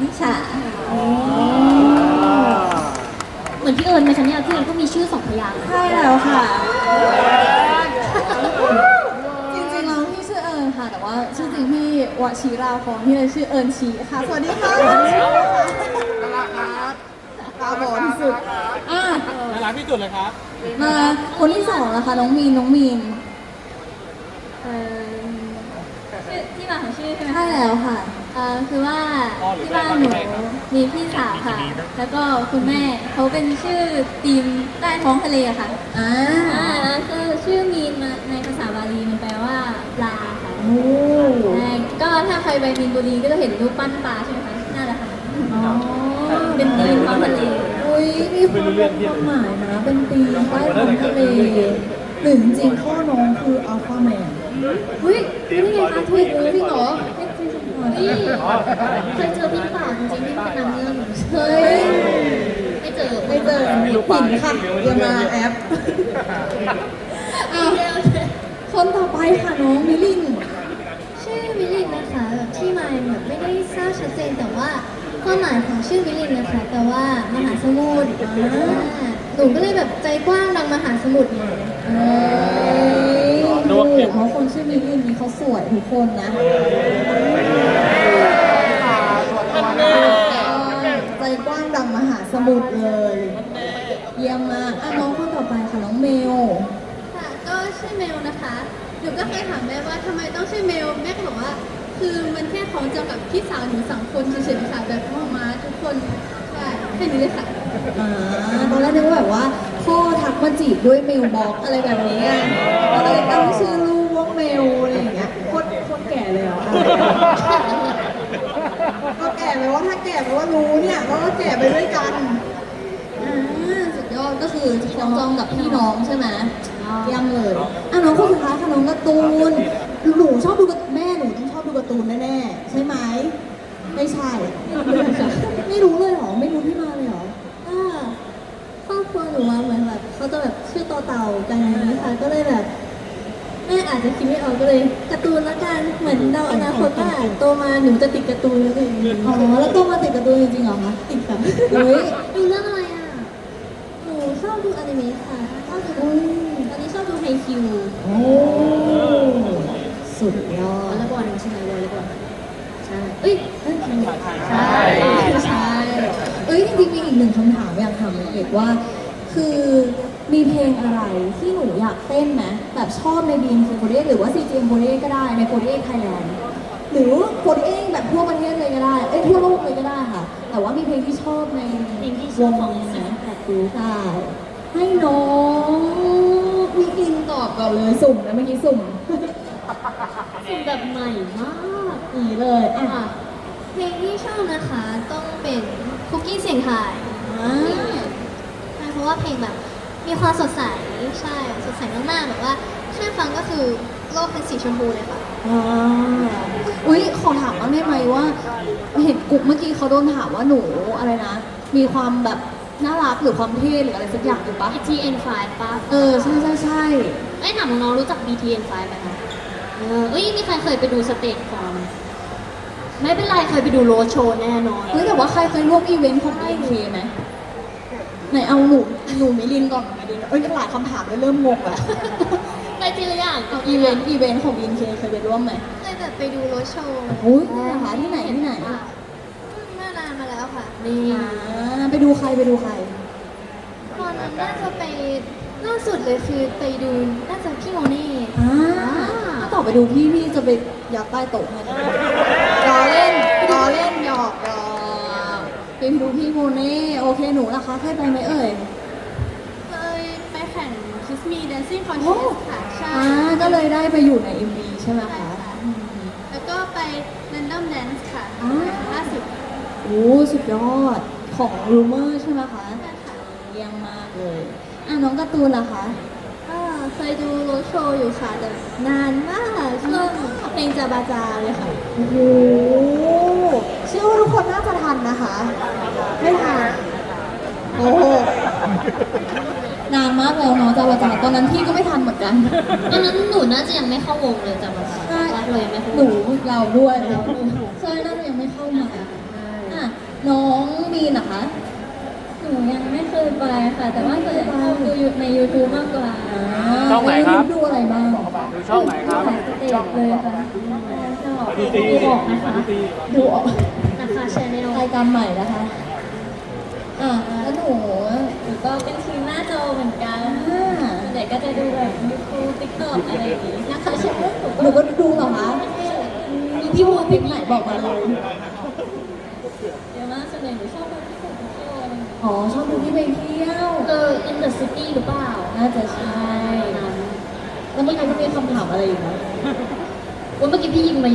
นิชาเหมือนพี่เอิญไหมคะเนี่ยพี่เอิญก็มีชื่อสองพยางค์ใช่แล้วค่ะ จริงๆแล้วพี่ชื่อเอิญค่ะ แต่ว่าชื่อจริงพี่วชิราพรพี่เลยชื่อเอิญชีค่ะ สวัสดีค่ะตาบอดที่สุดอะน่ารักที่สุดเลยครับ มาคนที่สองนะคะน้องมีนน้องมีนเอ่อ ชื่อที่มาของชื่อใช่ไหมใช่แล้วค่ะเอ่อคือว่าที่บ้านหนูมีพี่สาวค่ะ แล้วก็คุณแม่เขาเป็นชื่อทีมใต้ท้องทะเลอะค่ะอ่าอ่าแล้วก็ชื่อมีนมาในภาษาบาลีมันแปลว่าปลาค่ะโอ้ใช่ก็ถ้าใครไปมีนบุรีก็จะเห็นรูปปั้นปลาใช่ไหมคะนั่นแหละค่ะอ๋อเป็นทีมท้องทะเลอุ้ยมีความความหมายนะ เป็นตีมใต้ท้องทะเล หรือจริงๆพ่อน้องคืออัลฟาแมนเฮ้ยนี่ไงคะถูกเลยพี่หรอนี่เคยเจอพี่เปล่าจริงๆพี่เป็นนางเงือกเฮ้ยไม่เจอไม่เจอหินค่ะอย่ามาแอปอะคนต่อไปค่ะน้องมิลินชื่อมิลินนะคะแบบที่มาแบบไม่ได้ทราบชัดเจนแต่ว่าความหมายของชื่อมิลินนะคะแต่ว่ามหาสมุทรอ่า หนูก็เลยแบบใจกว้างดังมหาสมุทรไงเอ้ยดูเพราะคนชื่อมิลินนี่เขาสวยทุกคนนะใจกว้างดังมหาสมุทรเลย เยี่ยมมากอะน้องคนต่อไปค่ะน้องเมล ค่ะก็ชื่อเมลนะคะ หนูก็เคยถามแม่ว่าทำไมต้องชื่อเมล แม่ก็บอกว่า คือมันแค่ของจำกับพี่สาวหนูสองคนเฉยๆค่ะแบบพ่อมาทุกคน ใช่แค่นี้เลยค่ะ อ่าตอนแรกนึกว่าแบบว่าพ่อทักมาจีบด้วยเมลบ็อกซ์อะไรแบบนี้ไงก็เลยตั้งชื่อลูกว่าเมลอะไรอย่างเงี้ยโคตรโคตรแก่เลยเหรอก็แก่ไปว่าถ้าแก่ไปว่ารู้เนี่ยก็แก่ไปด้วยกันอ่าสุดยอดก็คือคล้องจองกับพี่น้องใช่ไหมเยังเลยอะน้องคนสุดท้ายค่ะน้องการ์ตูนหนูชอบดูการ์แม่หนูต้องชอบดูการ์ตูนแน่ๆใช่ไหมไม่ใช่ ไม่รู้เลยเหรอไม่รู้ที่มาเลยเหรออ่า ครอวหนูอะเหมือนแบบเขาจะแบบชื่อต่อเต่ากันอย่างนี้ค่ะก็เลยแบบแม่อาจจะคิดไม่ออกก็เลยการ์ตูนละกันเหมือนเราอนาคตว่าโตมาหนูจะติดการ์ตูนแล้วก็อย่างนี้อ๋อแล้วโตมาติดการ์ตูนจริงๆเหรอคะติดค่ะเฮ้ยดูเรื่องอะไรอะหนูชอบดูอนิเมะค่ะชอบดูตอนนี้ชอบดูไฮคิวโอ้สุดยอดลเลย์บอลใช่ไหมวอลเลย์บอลใช่เอ้ยใช่ใช่เอ้ยจริงๆมีอีกหนึ่งคำถามอยากถามเด็กว่า คือมีเพลงอะไรที่หนูอยากเต้นไหมแบบชอบในบีนคือโคเรียหรือว่า CGM โคเรียก็ได้ในโคเรียไทยแลนด์หรือโคเรียแบบทั่วประเทศเลยก็ได้เอ้ยทั่วโลกเลยก็ได้ค่ะ แต่ว่ามีเพลงที่ชอบในเพลงที่ชอบของวสินะงแปดดูใช่ให้น้องมีอินตอบก่อนเลยสุ่มนะเมื่อกี้สุ่มสิ่งแบบใหม่มากอีเลยอะอะเพลงที่ชอบนะคะ ต้องเป็นคุกกี้เสียงไทาย ว่าเพลงแบบมีความสดใสใช่สดใสมากๆแบบว่าแค่ฟังก็คือโลกเป็นสีชมพูเลยค่ะ อ่าอุ้ยขอถามบ้างได้ไหมว่า เห็นกุ๊กเมื่อกี้เขาโดนถามว่าหนูอะไรนะ มีความแบบน่ารักหรือความเท่หรืออะไรสักอย่างอยู่ปะ BTN5 ป่ะเออ ใช่ใช่ใช่ไอ้ยถามน้องๆรู้จัก BTN5 ไหมคะเออเอ้ยมีใครเคยไปดูสเตจฟอร์มไม่เป็นไรเคยไปดูโรดโชว์แน่นอน เฮ้ยแต่ว่าใครเคยร่วมอีเวนต์ของ BNK ไหม ไหนเอาหนูหนูมิลินก่อนมิลินเอ้ยหลายคำถามเลยเริ่มงงแล้วไปทีละอย่างเอาอีเวนต์อีเวนต์ของ BNK เคยไปร่วมไหมเลยแบบไปดูรถโชว์อุ้ยนะคะที่ไหนที่ไหนเมื่อนานมาแล้วค่ะนี่อ่าไปดูใครไปดูใครตอนนั้นน่าจะไปล่าสุดเลยคือไปดูน่าจะพี่โมเน่อ่าถ้าต่อไปดูพี่พี่จะไปยัดใต้โต๊ะให้ อกไปดูพี่โมเน่โอเคหนูล่ะคะเคยไปไหมเอ่ย เคยไปแข่ง Kiss Me Dancing โอ้ Contest ค่ะใช่อ่าก็เลยได้ไปอยู่ใน MV ใช่ไหมใช่คะค่ะแล้วก็ไป Random Dance ค่ะอ่าล่าสุดโอ้สุดยอดของรูเมอร์ใช่ไหมคะใช่ค่ะ เยี่ยมมากเลยอะน้องการ์ตูนล่ะคะ ก็เคยดูโรดโชว์อยู่ค่ะแต่นานมากช่วงเพลงจาบาจาเลยค่ะ โอ้โห ชื่อว่าทุกคนน่าจะทันนะคะ ไม่ทันโอ้โหนานมากแล้วเนาะจาวาจาตอนนั้นพี่ก็ไม่ทันเหมือนกัน อันนั้นหนูน่าจะยังไม่เข้าวงเลยจำไม่ได้เรายังไม่เข้าหนูเราด้วยใช่น่าจะยังไม่เข้ามาอะน้องมีนะคะ แต่ว่าส่วนใหญ่ชอบดูใน YouTube มากกว่าช่องไหนครับ ดูอะไรบ้างดูช่องไหนครับสายสเตจเลยค่ะชอบดูตีดูออกนะคะดูตีดูออกนะคะชแนลรายการใหม่นะคะอะแล้วหนูหนูก็เป็นทีมหน้าจอเหมือนกันอ่าส่วนใหญ่ก็จะดูแบบ YouTube TikTok อะไรอย่างนี้นะคะชแนลหนูหนูก็ก็ดูเหรอคะมีพี่พูดพี่ไหนบอกมาเลยเยอะมากส่วนใหญ่หนูชอบ อะไรอย่างเงี้ยอ๋อชอบดูที่ไปเที่ยวเออ in the city หรือเปล่าน่าจะใช่แล้วเมื่อกี้มันมีคำถามอะไรอีกไหมว่าเมื่อกี้พี่ยิงมาเยอะ